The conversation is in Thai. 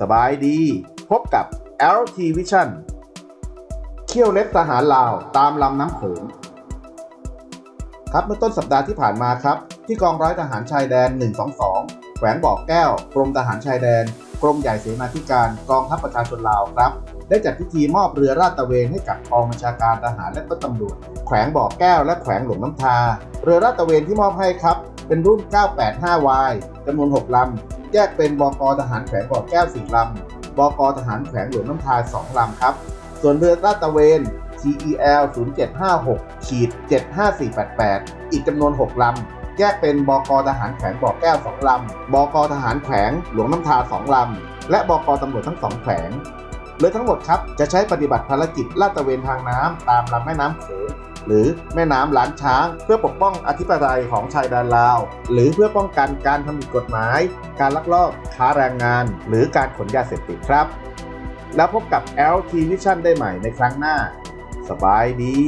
สบายดี พบกับ LT Vision เขี้ยวเล็บทหารลาวตามลำน้ำโขงครับเมื่อต้นสัปดาห์ที่ผ่านมาครับ ที่กองร้อยทหารชายแดน 122 แขวงบ่อแก้ว กรมทหารชายแดน กรมใหญ่เสนาธิการกองทัพประชาชนลาวครับ ได้จัดพิธีมอบเรือราดตระเวนให้กับกองบัญชาการทหารและก็ตำรวจ แขวงบ่อแก้วและแขวงหลวงน้ำทา เรือราดตระเวนที่มอบให้ครับ เป็นรุ่น 985Y จำนวน 6 ลำ แยกเป็นบกทหารแขวงบ่อแก้ว 4 ลำ บกทหารแขวงหลวงน้ำทา2ลำครับ ส่วนเรือราดตระเวน TEL 0756ขีด75488 อีกจำนวน 6 ลำ แยกเป็นบกทหารแขวงบ่อแก้ว 2 ลำ บกทหารแขวงหลวงน้ำทา 2 ลำ และบกตำรวจทั้ง 2 แขวงเรือทั้งหมดครับ จะใช้ปฏิบัติภารกิจลาดตระเวนทางน้ำตามลำแม่น้ำโขง หรือแม่น้ำหลานช้าง เพื่อปกป้องอธิปไตยของชายแดนลาว หรือเพื่อป้องกันการทำผิดกฎหมาย การลักลอบค้าแรงงาน หรือการขนยาเสพติดครับ แล้วพบกับ LT Vision ได้ใหม่ในครั้งหน้า สบายดี